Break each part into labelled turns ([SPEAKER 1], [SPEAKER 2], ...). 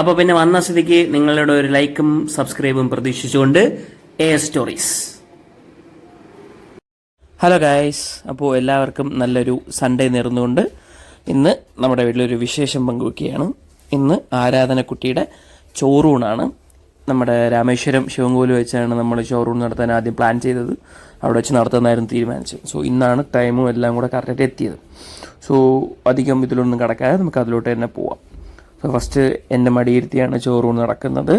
[SPEAKER 1] അപ്പോൾ പിന്നെ വന്ന സ്ഥിതിക്ക് നിങ്ങളുടെ ഒരു ലൈക്കും സബ്സ്ക്രൈബും പ്രതീക്ഷിച്ചുകൊണ്ട് എ സ്റ്റോറീസ് ഹലോ ഗായ്സ് അപ്പോൾ എല്ലാവർക്കും നല്ലൊരു സൺഡേ നേർന്നുകൊണ്ട് ഇന്ന് നമ്മുടെ വീട്ടിലൊരു വിശേഷം പങ്കുവെക്കുകയാണ്. ഇന്ന് ആരാധനക്കുട്ടിയുടെ ചോറൂണാണ്. നമ്മുടെ രാമേശ്വരം ശിവങ്കോൽ വെച്ചാണ് നമ്മൾ ചോറൂൺ നടത്താൻ ആദ്യം പ്ലാൻ ചെയ്തത്. അവിടെ വെച്ച് നടത്തുന്നതായിരുന്നു തീരുമാനിച്ചത്. സോ ഇന്നാണ് ടൈമും എല്ലാം കൂടെ കറക്റ്റായിട്ട് എത്തിയത്. സോ അധികം ഇതിലൊന്നും കിടക്കാതെ നമുക്ക് അതിലോട്ട് തന്നെ പോവാം. സോ ഫസ്റ്റ് എന്റെ മടിയിരുത്തിയാണ് ചോറൂൺ നടക്കുന്നത്.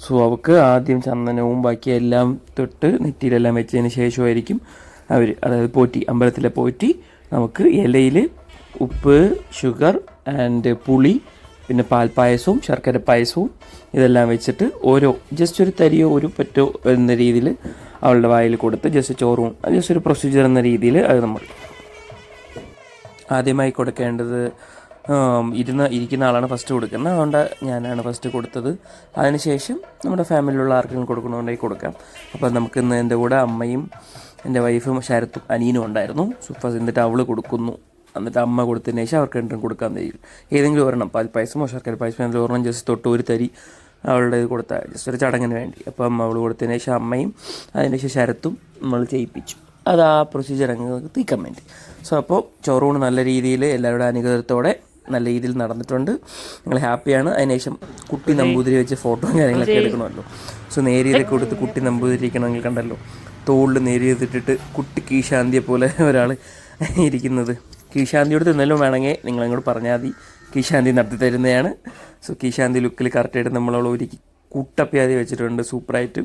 [SPEAKER 1] സോ അവൾക്ക് ആദ്യം ചന്ദനവും ബാക്കി എല്ലാം തൊട്ട് നെറ്റിയിലെല്ലാം വെച്ചതിന് ശേഷമായിരിക്കും അവർ അതായത് പോറ്റി അമ്പലത്തിലെ പോറ്റി നമുക്ക് ഇലയിൽ ഉപ്പ് ഷുഗർ ആൻഡ് പുളി പിന്നെ പാൽപ്പായസവും ശർക്കര പായസവും ഇതെല്ലാം വെച്ചിട്ട് ഓരോ ജസ്റ്റ് ഒരു തരിയോ ഒരു പറ്റോ എന്ന രീതിയിൽ അവളുടെ വായിൽ കൊടുത്ത് ജസ്റ്റ് ചോറും ജസ്റ്റ് ഒരു പ്രൊസീജിയർ എന്ന രീതിയിൽ അത് നമ്മൾ ആദ്യമായി കൊടുക്കേണ്ടത് ഇരുന്ന ഇരിക്കുന്ന ആളാണ് ഫസ്റ്റ് കൊടുക്കുന്നത്. അതുകൊണ്ട് ഞാനാണ് ഫസ്റ്റ് കൊടുത്തത്. അതിനുശേഷം നമ്മുടെ ഫാമിലിയിലുള്ള ആർക്കെങ്കിലും കൊടുക്കണമെന്നുണ്ടെങ്കിൽ കൊടുക്കാം. അപ്പോൾ നമുക്ക് ഇന്ന് എന്റെ കൂടെ അമ്മയും എന്റെ വൈഫും ശരത്തും അനിയനും ഉണ്ടായിരുന്നു. സൂപ്പർ. എന്നിട്ട് അവൾ കൊടുക്കുന്നു. എന്നിട്ട് അമ്മ കൊടുത്തതിന് ശേഷം അവർക്ക് രണ്ടും കൊടുക്കാൻ തരും ഏതെങ്കിലും ഒരെണ്ണം. പാൽപ്പായസമോ ശർക്കര പായസമോ എന്തെങ്കിലും ഒരെണ്ണം ജസ്റ്റ് തൊട്ട് ഒരു തരി അവളുടെ ഇത് കൊടുത്താൽ ജസ്റ്റ് ഒരു ചടങ്ങിന് വേണ്ടി. അപ്പോൾ അമ്മ അവൾ കൊടുത്തതിന് ശേഷം അമ്മയും അതിന് ശേഷം ശരത്തും നമ്മൾ ചെയ്യിപ്പിച്ചു അത് ആ പ്രൊസീജിയർ അങ്ങ് തീക്കാൻ വേണ്ടി. സോ അപ്പോൾ ചോറൂണ് നല്ല രീതിയിൽ എല്ലാവരുടെ അനുഗ്രഹത്തോടെ നല്ല രീതിയിൽ നടന്നിട്ടുണ്ട്. ഞങ്ങൾ ഹാപ്പിയാണ്. അതിനുശേഷം കുട്ടി നമ്പൂതിരി വെച്ച് ഫോട്ടോയും കാര്യങ്ങളൊക്കെ എടുക്കണമല്ലോ. സോ നേരിയതൊക്കെ കൊടുത്ത് കുട്ടി നമ്പൂതിരി ഇരിക്കണമെങ്കിൽ കണ്ടല്ലോ. തോളിൽ നേരിയതിട്ടിട്ട് കുട്ടി കീശാന്തിയെ പോലെ ഒരാൾ ഇരിക്കുന്നത്. കീശാന്തിയോട് തിന്നലും വേണമെങ്കിൽ നിങ്ങളങ്ങോട്ട് പറഞ്ഞാൽ മതി. കീശാന്തി നടത്തി തരുന്നതാണ്. സോ കീശാന്തി ലുക്കിൽ കറക്റ്റായിട്ട് നമ്മളവൾ ഒരുക്കി കൂട്ടപ്പ്യാതി വെച്ചിട്ടുണ്ട്. സൂപ്പറായിട്ട്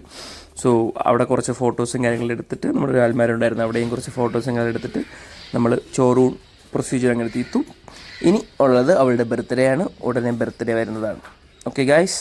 [SPEAKER 1] സോ അവിടെ കുറച്ച് ഫോട്ടോസും കാര്യങ്ങളും എടുത്തിട്ട് നമ്മുടെ ഒരു ആൽമാരുണ്ടായിരുന്നു അവിടെയും കുറച്ച് ഫോട്ടോസും കാര്യങ്ങളും എടുത്തിട്ട് നമ്മൾ ചോറൂൺ പ്രൊസീജിയർ അങ്ങനെ തീർത്തു. ഇനി ഉള്ളത് അവളുടെ ബർത്ത്ഡേ ആണ്. ഉടനെ ബർത്ത്ഡേ വരുന്നതാണ്. Okay guys